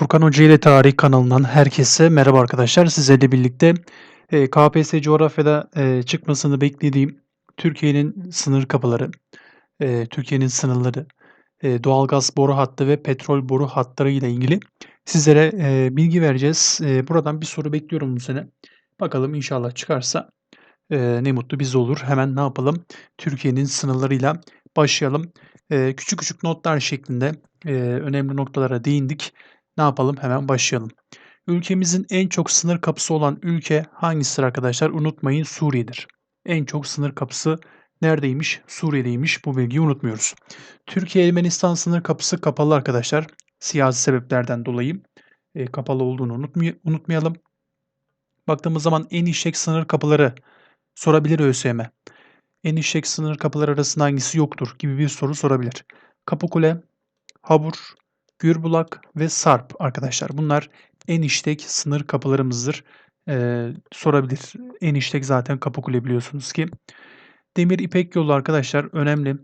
Furkan Hoca ile Tarih kanalından herkese merhaba arkadaşlar. Sizlerle birlikte e, KPSS coğrafyada e, çıkmasını beklediğim Türkiye'nin sınır kapıları, e, Türkiye'nin sınırları, doğalgaz boru hattı ve petrol boru hatları ile ilgili sizlere bilgi vereceğiz. Buradan bir soru bekliyorum bu sene. Bakalım inşallah çıkarsa ne mutlu bize olur. Hemen ne yapalım? Türkiye'nin sınırlarıyla başlayalım. Küçük küçük notlar şeklinde önemli noktalara değindik. Ne yapalım? Hemen başlayalım. Ülkemizin en çok sınır kapısı olan ülke hangisidir arkadaşlar? Unutmayın Suriye'dir. En çok sınır kapısı neredeymiş? Suriye'deymiş. Bu bilgiyi unutmuyoruz. Türkiye-Ermenistan sınır kapısı kapalı arkadaşlar. Siyasi sebeplerden dolayı e, kapalı olduğunu unutmay- unutmayalım. Baktığımız zaman en işlek sınır kapıları sorabilir ÖSYM. En işlek sınır kapıları arasında hangisi yoktur gibi bir soru sorabilir. Kapıkule, Habur, Gürbulak ve Sarp arkadaşlar. Bunlar en işlek sınır kapılarımızdır. Ee, sorabilir. En işlek zaten Kapıkule biliyorsunuz ki. Demir İpek yolu arkadaşlar önemli.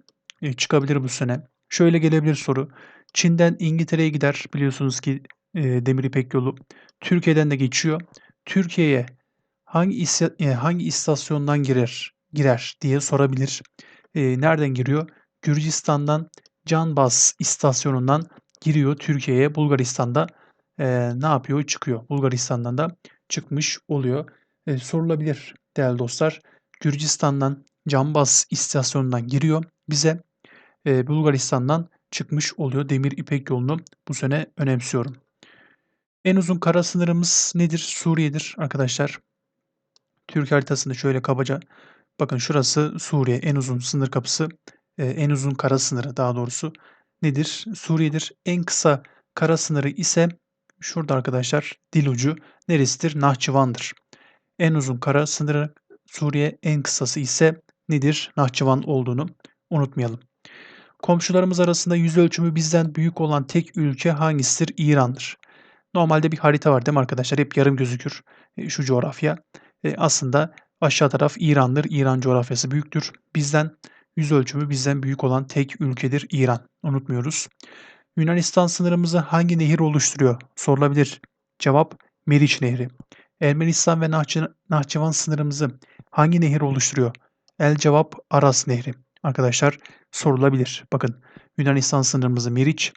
Ee, çıkabilir bu sene. Şöyle gelebilir soru. Çin'den İngiltere'ye gider biliyorsunuz ki e, Demir İpek yolu. Türkiye'den de geçiyor. Türkiye'ye hangi e, hangi istasyondan girer girer diye sorabilir. E, nereden giriyor? Gürcistan'dan Canbaz istasyonundan giriyor Türkiye'ye. Bulgaristan'da e, ne yapıyor? Çıkıyor. Bulgaristan'dan da çıkmış oluyor. E, sorulabilir değerli dostlar. Gürcistan'dan Canbaz istasyonundan giriyor. Bize e, Bulgaristan'dan çıkmış oluyor. Demir İpek yolunu bu sene önemsiyorum. En uzun kara sınırımız nedir? Suriye'dir arkadaşlar. Türk haritasında şöyle kabaca bakın şurası Suriye en uzun sınır kapısı en uzun kara sınırı daha doğrusu nedir? Suriye'dir. En kısa kara sınırı ise şurada arkadaşlar dil ucu neresidir? Nahçıvan'dır. En uzun kara sınırı Suriye en kısası ise nedir? Nahçıvan olduğunu unutmayalım. Komşularımız arasında yüz ölçümü bizden büyük olan tek ülke hangisidir? İran'dır. Normalde bir harita var değil mi arkadaşlar? Hep yarım gözükür e, şu coğrafya. E, aslında aşağı taraf İran'dır. İran coğrafyası büyüktür. Bizden yüz ölçümü bizden büyük olan tek ülkedir İran. Unutmuyoruz. Yunanistan sınırımızı hangi nehir oluşturuyor? Sorulabilir. Cevap Meriç Nehri. Ermenistan ve Nahçı, Nahçıvan sınırımızı hangi nehir oluşturuyor? El cevap Aras Nehri. Arkadaşlar sorulabilir. Bakın Yunanistan sınırımızı Meriç,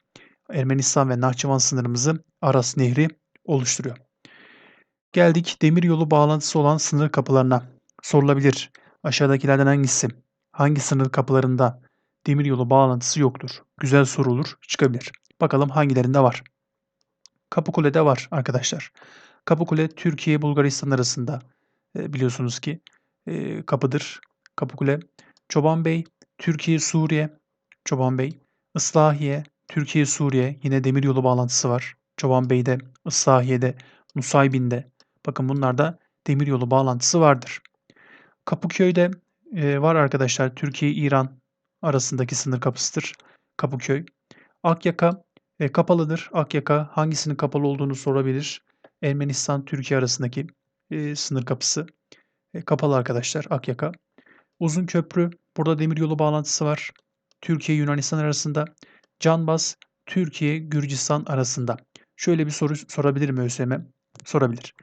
Ermenistan ve Nahçıvan sınırımızı Aras Nehri oluşturuyor. Geldik demiryolu bağlantısı olan sınır kapılarına. Sorulabilir. Aşağıdakilerden hangisi? Hangi sınır kapılarında demiryolu bağlantısı yoktur? Güzel soru olur, çıkabilir. Bakalım hangilerinde var. Kapıkule'de var arkadaşlar. Kapıkule Türkiye Bulgaristan arasında e, biliyorsunuz ki e, kapıdır. Kapıkule. Çoban Bey Türkiye Suriye. Çoban Bey. Islahiye Türkiye Suriye yine demiryolu bağlantısı var. Çoban Bey'de, Islahiye'de, Nusaybin'de. Bakın bunlarda demiryolu bağlantısı vardır. Kapıköy'de e, var arkadaşlar. Türkiye-İran arasındaki sınır kapısıdır. Kapıköy. Akyaka e, kapalıdır. Akyaka hangisinin kapalı olduğunu sorabilir. Ermenistan-Türkiye arasındaki e, sınır kapısı. E, kapalı arkadaşlar Akyaka. Uzun köprü. Burada demiryolu bağlantısı var. Türkiye-Yunanistan arasında. Canbaz Türkiye-Gürcistan arasında. Şöyle bir soru sorabilir mi ÖSYM? Sorabilir.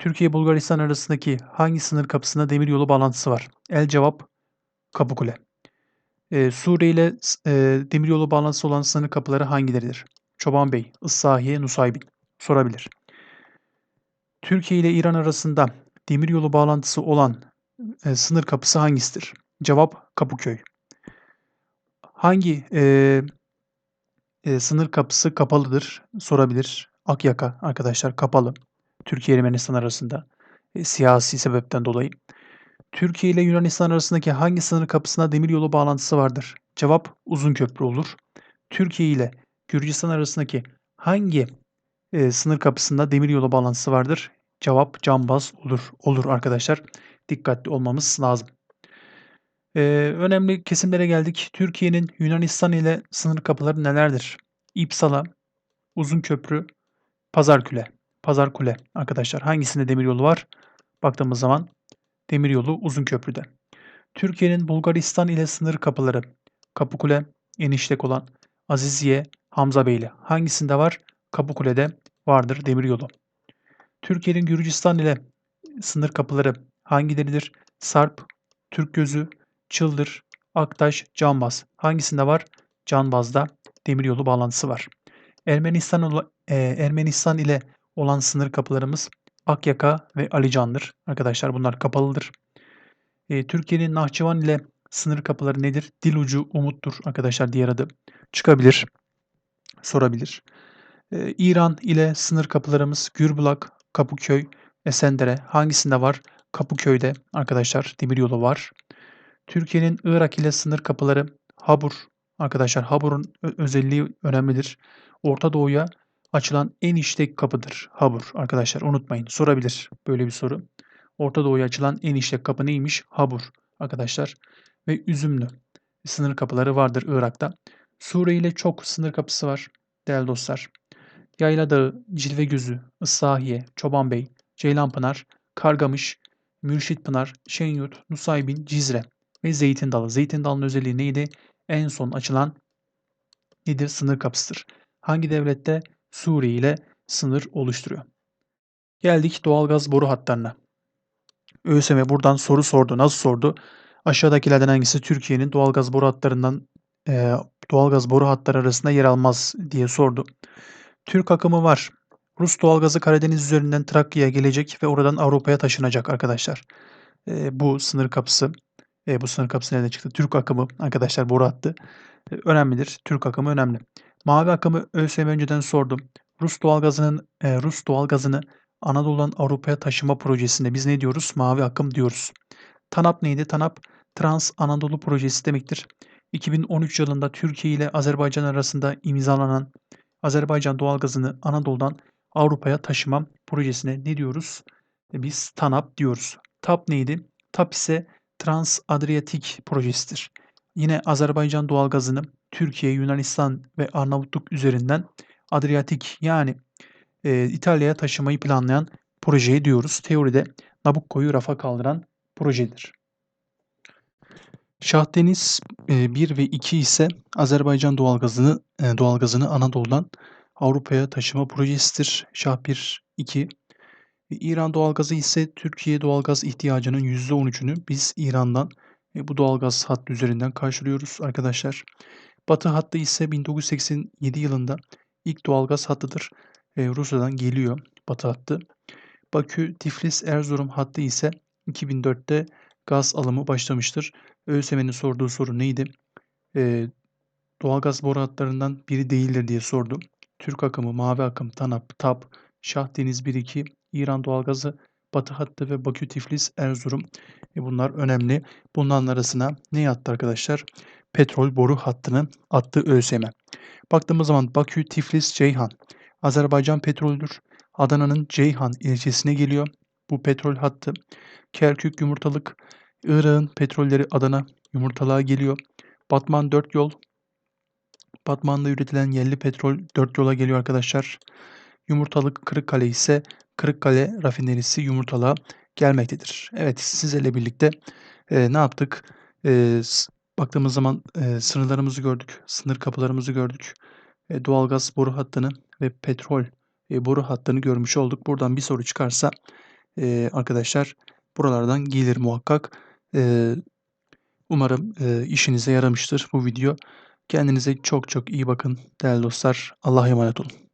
Türkiye-Bulgaristan arasındaki hangi sınır kapısında demiryolu bağlantısı var? El cevap Kapıkule. Ee, Suriye ile e, demiryolu bağlantısı olan sınır kapıları hangileridir? Çoban Bey, Issahiye, Nusaybin. Sorabilir. Türkiye ile İran arasında demiryolu bağlantısı olan e, sınır kapısı hangisidir? Cevap Kapıköy. Hangi e, e, sınır kapısı kapalıdır? Sorabilir. Akyaka arkadaşlar kapalı. Türkiye ile Ermenistan arasında e, siyasi sebepten dolayı. Türkiye ile Yunanistan arasındaki hangi sınır kapısına demiryolu bağlantısı vardır? Cevap uzun köprü olur. Türkiye ile Gürcistan arasındaki hangi e, sınır kapısında demiryolu bağlantısı vardır? Cevap cambaz olur. Olur arkadaşlar. Dikkatli olmamız lazım. Ee, önemli kesimlere geldik. Türkiye'nin Yunanistan ile sınır kapıları nelerdir? İpsala, Uzunköprü, Pazarkule. Pazarkule arkadaşlar. Hangisinde demiryolu var? Baktığımız zaman demiryolu Uzunköprü'de. Türkiye'nin Bulgaristan ile sınır kapıları. Kapıkule, Eniştek olan Aziziye, Hamzabeyli. Hangisinde var? Kapıkule'de vardır demiryolu. Türkiye'nin Gürcistan ile sınır kapıları hangileridir? Sarp, Türkgözü, Çıldır, Aktaş, Canbaz. Hangisinde var? Canbaz'da demiryolu bağlantısı var. Ermenistan, e, Ermenistan ile olan sınır kapılarımız Akyaka ve Alican'dır. Arkadaşlar bunlar kapalıdır. E, Türkiye'nin Nahçıvan ile sınır kapıları nedir? Dil ucu Umut'tur arkadaşlar diğer adı. Çıkabilir, sorabilir. E, İran ile sınır kapılarımız Gürbulak, Kapıköy, Esendere. Hangisinde var? Kapıköy'de arkadaşlar demiryolu var. Türkiye'nin Irak ile sınır kapıları Habur. Arkadaşlar Habur'un özelliği önemlidir. Orta Doğu'ya açılan en işlek kapıdır Habur. Arkadaşlar unutmayın sorabilir böyle bir soru. Orta Doğu'ya açılan en işlek kapı neymiş? Habur arkadaşlar. Ve Üzümlü sınır kapıları vardır Irak'ta. Suriye ile çok sınır kapısı var değerli dostlar. Yayla Dağı, Cilve Gözü, Issahiye, Çobanbey, Ceylanpınar, Kargamış, Mürşitpınar, Şenyurt, Nusaybin, Cizre ve Zeytin Dalı. Zeytin Dalı'nın özelliği neydi? En son açılan nedir? Sınır kapısıdır. Hangi devlette? Suriye ile sınır oluşturuyor. Geldik doğalgaz boru hatlarına. ÖSYM buradan soru sordu. Nasıl sordu? Aşağıdakilerden hangisi Türkiye'nin doğalgaz boru hatlarından e, doğalgaz boru hatları arasında yer almaz diye sordu. Türk akımı var. Rus doğalgazı Karadeniz üzerinden Trakya'ya gelecek ve oradan Avrupa'ya taşınacak arkadaşlar. E, bu sınır kapısı. E, bu sınır kapısı nereden çıktı? Türk akımı arkadaşlar boru hattı. E, önemlidir. Türk akımı önemli. Mavi akımı ÖSYM önceden sordum. Rus doğalgazının e, Rus doğalgazını Anadolu'dan Avrupa'ya taşıma projesinde biz ne diyoruz? Mavi akım diyoruz. TANAP neydi? TANAP Trans Anadolu Projesi demektir. 2013 yılında Türkiye ile Azerbaycan arasında imzalanan Azerbaycan doğalgazını Anadolu'dan Avrupa'ya taşıma projesine ne diyoruz? E, biz TANAP diyoruz. TAP neydi? TAP ise Trans Adriatik projesidir. Yine Azerbaycan doğalgazını Türkiye, Yunanistan ve Arnavutluk üzerinden Adriyatik yani e, İtalya'ya taşımayı planlayan projeyi diyoruz. Teoride Nabucco'yu rafa kaldıran projedir. Şahdeniz e, 1 ve 2 ise Azerbaycan doğalgazını e, doğalgazını Anadolu'dan Avrupa'ya taşıma projesidir. Şah 1, 2. İran doğalgazı ise Türkiye doğalgaz ihtiyacının %13'ünü biz İran'dan e, bu doğalgaz hattı üzerinden karşılıyoruz arkadaşlar. Batı hattı ise 1987 yılında ilk doğalgaz hattıdır. E, Rusya'dan geliyor Batı hattı. Bakü, Tiflis, Erzurum hattı ise 2004'te gaz alımı başlamıştır. ÖSYM'nin sorduğu soru neydi? E, doğalgaz boru hatlarından biri değildir diye sordu. Türk akımı, mavi akım, TANAP, TAP, Şah Deniz 1-2, İran doğalgazı, Batı hattı ve Bakü, Tiflis, Erzurum. E bunlar önemli. Bunların arasına ne yattı arkadaşlar? Petrol boru hattını attı ÖSYM. Baktığımız zaman Bakü, Tiflis, Ceyhan. Azerbaycan petrolüdür. Adana'nın Ceyhan ilçesine geliyor. Bu petrol hattı. Kerkük, Yumurtalık, Irak'ın petrolleri Adana, Yumurtalığa geliyor. Batman 4 yol. Batman'da üretilen yerli petrol 4 yola geliyor arkadaşlar. Yumurtalık Kırıkkale ise Kırıkkale rafinerisi Yumurtalığa gelmektedir. Evet sizlerle birlikte e, ne yaptık? E, baktığımız zaman e, sınırlarımızı gördük, sınır kapılarımızı gördük. E, doğalgaz boru hattını ve petrol e, boru hattını görmüş olduk. Buradan bir soru çıkarsa e, arkadaşlar buralardan gelir muhakkak. E, umarım e, işinize yaramıştır bu video. Kendinize çok çok iyi bakın değerli dostlar. Allah'a emanet olun.